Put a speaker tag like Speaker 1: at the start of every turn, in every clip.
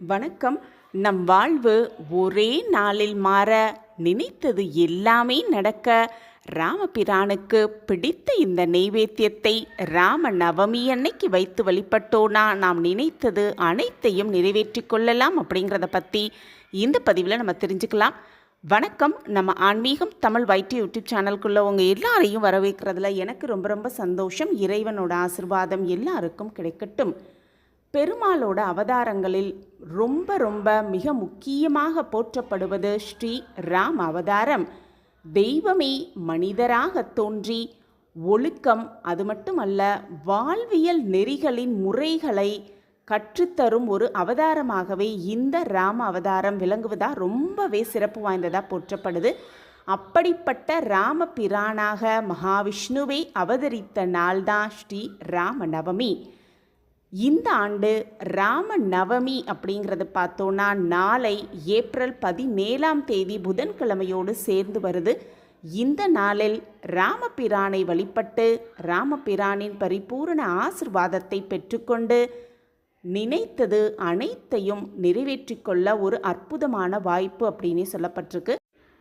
Speaker 1: வணக்கம். நம் வாழ்வு ஒரே நாளில் மாற நினைத்தது எல்லாமே நடக்க ராமபிரானுக்கு பிடித்த இந்த நெய்வேத்தியத்தை ராம நவமி அன்னைக்கு வைத்து வழிபட்டோனா நாம் நினைத்தது அனைத்தையும் நிறைவேற்றி கொள்ளலாம் அப்படிங்கிறத பற்றி இந்த பதிவில் நம்ம தெரிஞ்சுக்கலாம். வணக்கம். நம்ம ஆன்மீகம் தமிழ் வைட்டி யூடியூப் சேனலுக்குள்ளே உங்கள் எல்லாரையும் வரவேற்கிறதுல எனக்கு ரொம்ப ரொம்ப சந்தோஷம். இறைவனோட ஆசிர்வாதம் எல்லாருக்கும் கிடைக்கட்டும். பெருமாளோட அவதாரங்களில் ரொம்ப ரொம்ப மிக முக்கியமாக போற்றப்படுவது ஸ்ரீ ராம் அவதாரம். தெய்வமே மனிதராக தோன்றி ஒழுக்கம் அது மட்டுமல்ல வாழ்வியல் நெறிகளின் முறைகளை கற்றுத்தரும் ஒரு அவதாரமாகவே இந்த ராம அவதாரம் விளங்குவதா ரொம்பவே சிறப்பு வாய்ந்ததாக போற்றப்படுது. அப்படிப்பட்ட ராம பிரானாக மகாவிஷ்ணுவை அவதரித்த நாள்தான் ஸ்ரீ ராம நவமி. இந்த ஆண்டு ராம நவமி அப்படிங்கிறது பார்த்தோன்னா நாளை ஏப்ரல் பதினேழாம் தேதி புதன்கிழமையோடு சேர்ந்து வருது. இந்த நாளில் ராமபிரானை வழிபட்டு ராமபிரானின் பரிபூரண ஆசிர்வாதத்தை பெற்றுக்கொண்டு நினைத்தது அனைத்தையும் நிறைவேற்றி கொள்ள ஒரு அற்புதமான வாய்ப்பு அப்படின்னு சொல்லப்பட்டிருக்கு.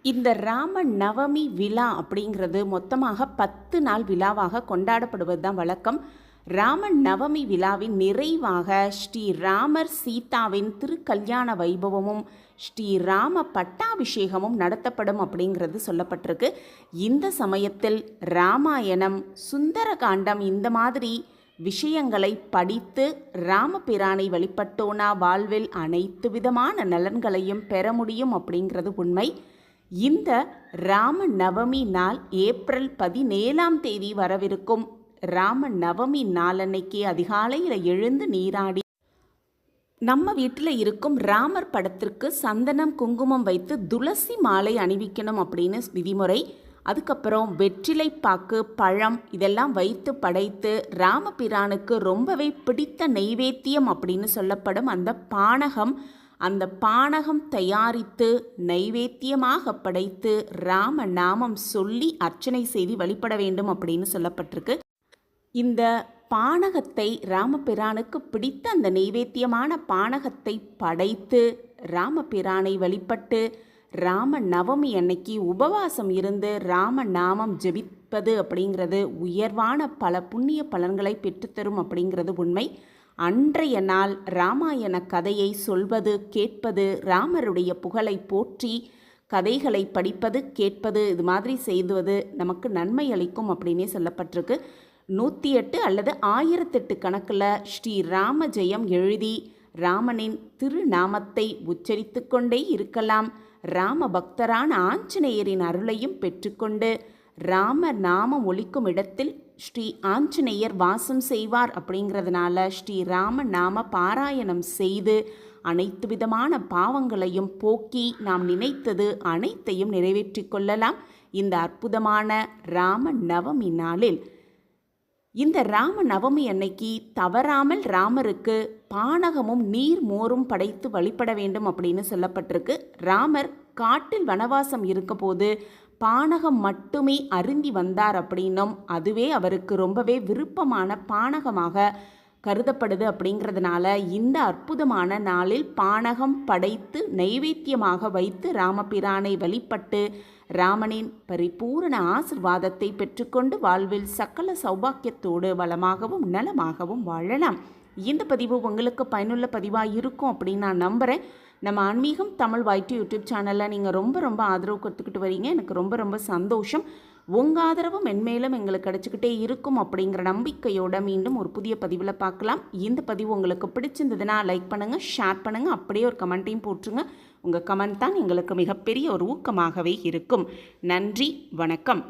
Speaker 1: இந்த ராம நவமி விழா அப்படிங்கிறது மொத்தமாக பத்து நாள் விழாவாக கொண்டாடப்படுவது தான் வழக்கம். ராம நவமி விழாவின் நிறைவாக ஸ்ரீ ராமர் சீதாவின் திருக்கல்யாண வைபவமும் ஸ்ரீ ராம பட்டாபிஷேகமும் நடத்தப்படும் அப்படிங்கிறது சொல்லப்பட்டிருக்கு. இந்த சமயத்தில் ராமாயணம் சுந்தரகாண்டம் இந்த மாதிரி விஷயங்களை படித்து ராமபிரானை வழிபட்டோனா வாழ்வில் அனைத்து விதமான நலன்களையும் பெற முடியும் அப்படிங்கிறது உண்மை. இந்த ராம நவமி நாள் ஏப்ரல் பதினேழாம் தேதி வரவிருக்கும் ராம நவமி நாளன்னைக்கு அதிகாலையில் எழுந்து நீராடி. நம்ம வீட்டில் இருக்கும் ராமர் படத்திற்கு சந்தனம் குங்குமம் வைத்து துளசி மாலை அணிவிக்கணும் அப்படின்னு விதிமுறை. அதுக்கப்புறம் வெற்றிலை பாக்கு பழம் இதெல்லாம் வைத்து படைத்து ராமபிரானுக்கு ரொம்பவே பிடித்த நெய்வேத்தியம் அப்படின்னு சொல்லப்படும் அந்த பானகம். அந்த பானகம் தயாரித்து நைவேத்தியமாக படைத்து ராம நாமம் சொல்லி அர்ச்சனை செய்து வழிபட வேண்டும் அப்படின்னு சொல்லப்பட்டிருக்கு. இந்த பானகத்தை ராமபிரானுக்கு பிடித்த அந்த நெய்வேத்தியமான பானகத்தை படைத்து ராமபிரானை வழிபட்டு ராம நவமி அன்னைக்கு உபவாசம் இருந்து ராம நாமம் ஜெபிப்பது அப்படிங்கிறது உயர்வான பல புண்ணிய பலன்களை பெற்றுத்தரும் அப்படிங்கிறது உண்மை. அன்றைய நாள் ராமாயண கதையை சொல்வது கேட்பது ராமருடைய புகழை போற்றி கதைகளை படிப்பது கேட்பது இது மாதிரி செய்துவது நமக்கு நன்மை அளிக்கும் அப்படின்னே சொல்லப்பட்டிருக்கு. நூற்றி எட்டு அல்லது ஆயிரத்தெட்டு கணக்கில் ஸ்ரீ ராம ஜெயம் எழுதி ராமனின் திருநாமத்தை உச்சரித்து கொண்டே இருக்கலாம். ராம பக்தரான ஆஞ்சநேயரின் அருளையும் பெற்றுக்கொண்டு ராம நாமம் ஒழிக்கும் இடத்தில் ஸ்ரீ ஆஞ்சநேயர் வாசம் செய்வார் அப்படிங்கிறதுனால ஸ்ரீ ராம நாம பாராயணம் செய்து அனைத்து விதமான பாவங்களையும் போக்கி நாம் நினைத்தது அனைத்தையும் நிறைவேற்றி கொள்ளலாம். இந்த அற்புதமான ராம நவமி நாளில் இந்த ராம நவமி அன்னைக்கு தவறாமல் ராமருக்கு பானகமும் நீர் மோரும் படைத்து வழிபட வேண்டும் அப்படின்னு சொல்லப்பட்டிருக்கு. ராமர் காட்டில் வனவாசம் இருக்கபோது பானகம் மட்டுமே அருந்தி வந்தார் அப்படின்னும் அதுவே அவருக்கு ரொம்பவே விருப்பமான பானகமாக கருதப்படுது அப்படிங்கிறதுனால இந்த அற்புதமான நாளில் பானகம் படைத்து நைவேத்தியமாக வைத்து ராமபிரானை வழிபட்டு ராமனின் பரிபூரண ஆசிர்வாதத்தை பெற்றுக்கொண்டு வாழ்வில் சக்கல சௌபாக்கியத்தோடு வளமாகவும் நலமாகவும் வாழலாம். இந்த பதிவு உங்களுக்கு பயனுள்ள பதிவாக இருக்கும் அப்படின்னு நான் நம்புகிறேன் நம்ம ஆன்மீகம் தமிழ் வாய்ட்டு யூடியூப் சேனலில் நீங்கள் ரொம்ப ரொம்ப ஆதரவு கொடுத்துக்கிட்டு வரீங்க. எனக்கு ரொம்ப ரொம்ப சந்தோஷம். உங்கள் ஆதரவு மென்மேலும் எங்களுக்கு கிடச்சிக்கிட்டே இருக்கும் அப்படிங்கிற நம்பிக்கையோட மீண்டும் ஒரு புதிய பதிவில் பார்க்கலாம். இந்த பதிவு உங்களுக்கு பிடிச்சிருந்ததுன்னா லைக் பண்ணுங்கள் ஷேர் பண்ணுங்கள் அப்படியே ஒரு கமெண்ட்டையும் போட்டுருங்க. உங்கள் கமெண்ட் தான் எங்களுக்கு மிகப்பெரிய ஒரு ஊக்கமாகவே இருக்கும். நன்றி வணக்கம்.